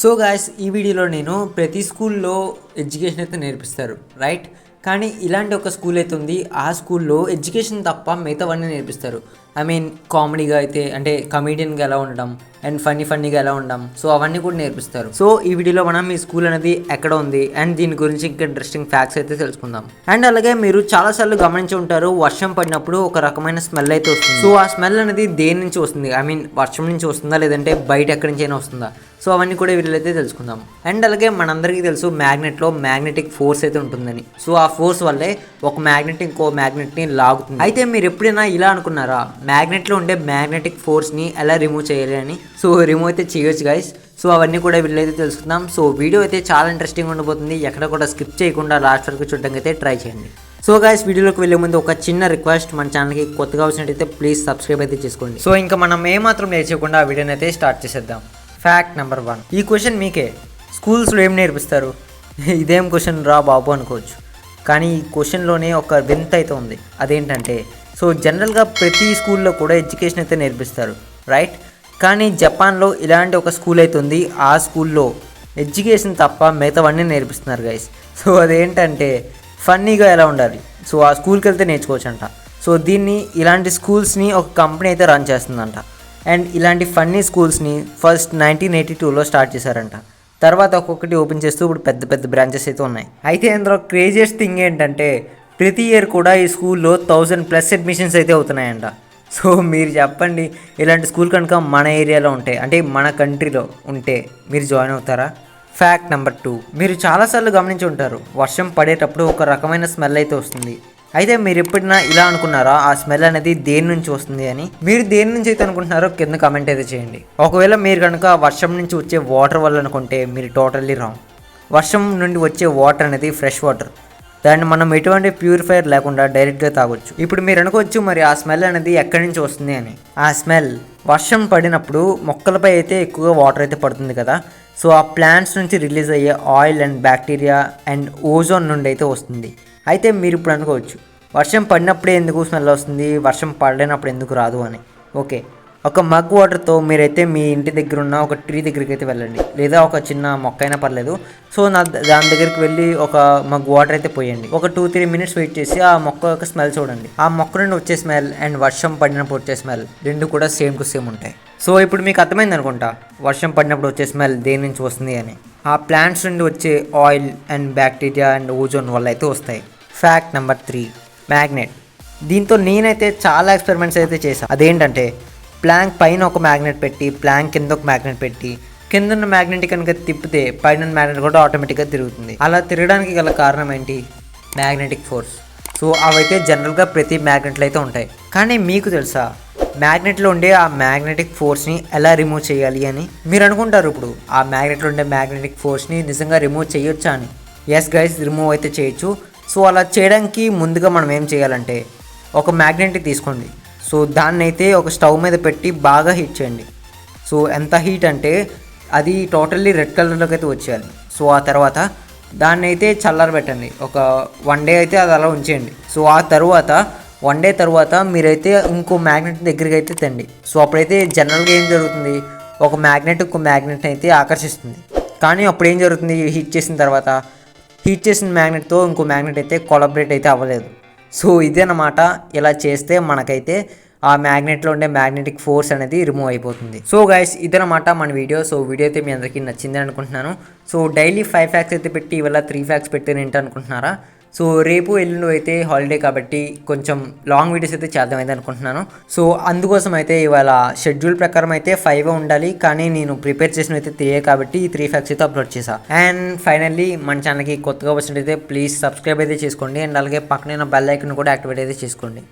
So guys ఈ వీడియోలో నేను ప్రతి స్కూల్లో ఎడ్యుకేషన్ అయితే నేర్పిస్తారు రైట్ కానీ ఇలాంటి ఒక స్కూల్ అయితే ఉంది ఆ స్కూల్లో ఎడ్యుకేషన్ తప్ప మిగతావన్నీ నేర్పిస్తారు. ఐ మీన్ కామెడీగా అయితే అంటే కమీడియన్గా ఎలా ఉండడం అండ్ ఫన్నీ ఫన్నీగా ఎలా ఉండం. సో అవన్నీ కూడా నేర్పిస్తారు. సో ఈ వీడియోలో మనం మీ స్కూల్ అనేది ఎక్కడ ఉంది అండ్ దీని గురించి ఇంకా ఇంట్రెస్టింగ్ ఫ్యాక్ట్స్ అయితే తెలుసుకుందాం. అండ్ అలాగే మీరు చాలాసార్లు గమనించి ఉంటారు వర్షం పడినప్పుడు ఒక రకమైన స్మెల్ అయితే వస్తుంది. సో ఆ స్మెల్ అనేది దేని నుంచి వస్తుంది? ఐ మీన్ వర్షం నుంచి వస్తుందా? లేదంటే బయట ఎక్కడి నుంచైనా వస్తుందా? సో అవన్నీ కూడా వీళ్ళైతే తెలుసుకుందాం. అండ్ అలాగే మనందరికీ తెలుసు మ్యాగ్నెట్లో మ్యాగ్నెటిక్ ఫోర్స్ అయితే ఉంటుందని. సో ఆ ఫోర్స్ వల్లే ఒక మ్యాగ్నెట్ ఇంకో మ్యాగ్నెట్ని లాగుతుంది. అయితే మీరు ఎప్పుడైనా ఇలా అనుకున్నారా? మ్యాగ్నెట్లో ఉండే మ్యాగ్నెటిక్ ఫోర్స్ని ఎలా రిమూవ్ చేయాలి అని? సో రిమూవ్ అయితే చేయొచ్చు గైస్ సో అవన్నీ కూడా వీళ్ళైతే తెలుసుకుందాం. సో వీడియో అయితే చాలా ఇంట్రెస్టింగ్ ఉండబోతుంది. ఎక్కడ కూడా స్కిప్ చేయకుండా లాస్ట్ వరకు చూడడానికి అయితే ట్రై చేయండి. సో గాయస్ వీడియోలోకి వెళ్ళే ముందు ఒక చిన్న రిక్వెస్ట్ మన ఛానల్కి కొత్తగా వచ్చినట్టయితే ప్లీజ్ సబ్స్క్రైబ్ అయితే చేసుకోండి. సో ఇంకా మనం ఏమాత్రం నేర్చుకోకుండా ఆ వీడియోని అయితే స్టార్ట్ చేసేద్దాం. ఫ్యాక్ట్ నెంబర్ వన్ ఈ క్వశ్చన్ మీకే. స్కూల్స్లో ఏం నేర్పిస్తారు? ఇదేం క్వశ్చన్ రా బాబు అనుకోవచ్చు. కానీ ఈ క్వశ్చన్లోనే ఒక వింత అయితే ఉంది. అదేంటంటే సో జనరల్గా ప్రతి స్కూల్లో కూడా ఎడ్యుకేషన్ అయితే నేర్పిస్తారు. రైట్ కానీ జపాన్లో ఇలాంటి ఒక స్కూల్ అయితే ఉంది. ఆ స్కూల్లో ఎడ్యుకేషన్ తప్ప మిగతావన్నీ నేర్పిస్తున్నారు గైస్ సో అదేంటంటే ఫన్నీగా ఎలా ఉండాలి? సో ఆ స్కూల్కి వెళ్తే నేర్చుకోవచ్చంట. సో దీన్ని ఇలాంటి స్కూల్స్ని ఒక కంపెనీ అయితే రన్ చేస్తుందంట. అండ్ ఇలాంటి ఫన్నీ స్కూల్స్ని ఫస్ట్ నైన్టీన్ ఎయిటీ టూలో స్టార్ట్ చేశారంట. తర్వాత ఒక్కొక్కటి ఓపెన్ చేస్తూ ఇప్పుడు పెద్ద పెద్ద బ్రాంచెస్ అయితే ఉన్నాయి. అయితే ఇందులో క్రేజియస్ట్ థింగ్ ఏంటంటే ప్రతి ఇయర్ కూడా ఈ స్కూల్లో థౌజండ్ ప్లస్ అడ్మిషన్స్ అయితే అవుతున్నాయంట. సో మీరు చెప్పండి ఇలాంటి స్కూల్ కనుక మన ఏరియాలో ఉంటే అంటే మన కంట్రీలో ఉంటే మీరు జాయిన్ అవుతారా? ఫ్యాక్ట్ నెంబర్ టూ మీరు చాలాసార్లు గమనించి ఉంటారు వర్షం పడేటప్పుడు ఒక రకమైన స్మెల్ అయితే వస్తుంది. అయితే మీరు ఎప్పుడైనా ఇలా అనుకున్నారా ఆ స్మెల్ అనేది దేని నుంచి వస్తుంది అని? మీరు దేని నుంచి అయితే అనుకుంటున్నారో కింద కమెంట్ అయితే చేయండి. ఒకవేళ మీరు కనుక వర్షం నుంచి వచ్చే వాటర్ వల్ల అనుకుంటే మీరు టోటల్లీ రాంగ్ వర్షం నుండి వచ్చే వాటర్ అనేది ఫ్రెష్ వాటర్ దాన్ని మనం ఎటువంటి ప్యూరిఫైయర్ లేకుండా డైరెక్ట్గా తాగొచ్చు. ఇప్పుడు మీరు అనుకోవచ్చు మరి ఆ స్మెల్ అనేది ఎక్కడి నుంచి వస్తుంది అని. ఆ స్మెల్ వర్షం పడినప్పుడు మొక్కలపై అయితే ఎక్కువగా వాటర్ అయితే పడుతుంది కదా. సో ఆ ప్లాంట్స్ నుంచి రిలీజ్ అయ్యే oil and bacteria and ozone నుండి అయితే వస్తుంది. అయితే మీరు ఇప్పుడు అనుకోవచ్చు వర్షం పడినప్పుడే ఎందుకు స్మెల్ వస్తుంది? వర్షం పడినప్పుడు ఎందుకు రాదు అని. ఓకే. ఒక మగ్ వాటర్తో మీరైతే మీ ఇంటి దగ్గర ఉన్న ఒక ట్రీ దగ్గరికి అయితే వెళ్ళండి. లేదా ఒక చిన్న మొక్క అయినా పర్లేదు. సో నా దాని దగ్గరికి వెళ్ళి ఒక మగ్ వాటర్ అయితే పోయండి. ఒక టూ త్రీ మినిట్స్ వెయిట్ చేసి ఆ మొక్క యొక్క స్మెల్ చూడండి. ఆ మొక్క నుండి వచ్చే స్మెల్ అండ్ వర్షం పడినప్పుడు వచ్చే స్మెల్ రెండు కూడా సేమ్ టు సేమ్ ఉంటాయి. సో ఇప్పుడు మీకు అర్థమైంది అనుకుంటా? వర్షం పడినప్పుడు వచ్చే స్మెల్ దేని నుంచి వస్తుంది అని. ఆ ప్లాంట్స్ నుండి వచ్చే oil and bacteria and ozone వల్ల అయితే వస్తాయి. ఫ్యాక్ట్ నెంబర్ త్రీ మ్యాగ్నెట్ దీంతో నేనైతే చాలా ఎక్స్పెరిమెంట్స్ అయితే చేశాను అదేంటంటే ప్లాంక్ పైన ఒక మ్యాగ్నెట్ పెట్టి ప్లాంక్ కింద ఒక మ్యాగ్నెట్ పెట్టి కింద ఉన్న మ్యాగ్నెట్ కనుక తిప్పితే పైన మ్యాగ్నెట్ కూడా ఆటోమేటిక్గా తిరుగుతుంది. అలా తిరగడానికి గల కారణం ఏంటి? Magnetic force. సో అవైతే జనరల్గా ప్రతి మ్యాగ్నెట్లు అయితే ఉంటాయి. కానీ మీకు తెలుసా? మ్యాగ్నెట్లో ఉండే ఆ మ్యాగ్నెటిక్ ఫోర్స్ని ఎలా రిమూవ్ చేయాలి అని? మీరు అనుకుంటారు ఇప్పుడు ఆ మ్యాగ్నెట్లో ఉండే మ్యాగ్నెటిక్ ఫోర్స్ని నిజంగా రిమూవ్ చేయొచ్చా అని? ఎస్ గైస్ రిమూవ్ అయితే చేయొచ్చు. సో అలా చేయడానికి ముందుగా మనం ఏం చేయాలంటే ఒక మ్యాగ్నెట్ని తీసుకోండి. సో దాన్ని అయితే ఒక స్టవ్ మీద పెట్టి బాగా హీట్ చేయండి. సో ఎంత హీట్ అంటే అది టోటల్లీ రెడ్ కలర్లోకి అయితే వచ్చేయాలి. సో ఆ తర్వాత దాన్ని అయితే చల్లారబెట్టండి ఒక వన్ డే అయితే అది అలా ఉంచేయండి. సో ఆ తర్వాత వన్ డే తర్వాత మీరైతే ఇంకో మ్యాగ్నెట్ దగ్గరికి అయితే తండి. సో అప్పుడైతే జనరల్గా ఏం జరుగుతుంది? ఒక మ్యాగ్నెట్ ఇంకో మ్యాగ్నెట్ అయితే ఆకర్షిస్తుంది. కానీ అప్పుడు ఏం జరుగుతుంది? హీట్ చేసిన తర్వాత హీట్ చేసిన మ్యాగ్నెట్తో ఇంకో మ్యాగ్నెట్ అయితే కొలబరేట్ అయితే అవ్వలేదు. సో ఇదేనమాట ఇలా చేస్తే మనకైతే ఆ మ్యాగ్నెట్లో ఉండే మ్యాగ్నెటిక్ ఫోర్స్ అనేది రిమూవ్ అయిపోతుంది. సో గైస్ ఇదనమాట మన వీడియో. సో వీడియో అయితే మీ అందరికీ నచ్చింది అనుకుంటున్నాను. సో డైలీ ఫైవ్ ఫ్యాక్స్ అయితే పెట్టి ఇవాళ త్రీ ఫ్యాక్స్ పెట్టాను ఏంటి అనుకుంటున్నారా? సో రేపు ఎల్లుండి అయితే హాలిడే కాబట్టి కొంచెం లాంగ్ వీడియోస్ అయితే చేద్దామైతే అనుకుంటున్నాను. సో అందుకోసం అయితే ఇవాళ షెడ్యూల్ ప్రకారం అయితే ఫైవ్ ఉండాలి. కానీ నేను ప్రిపేర్ చేసిన అయితే త్రీ కాబట్టి ఈ త్రీ ఫ్యాక్స్ అయితే అప్లోడ్ చేసా అండ్ ఫైనల్లీ మన ఛానల్కి కొత్తగా వచ్చినట్టయితే ప్లీజ్ సబ్స్క్రైబ్ అయితే చేసుకోండి. అండ్ అలాగే పక్కన బెల్ ఐకన్ కూడా యాక్టివేట్ అయితే చేసుకోండి.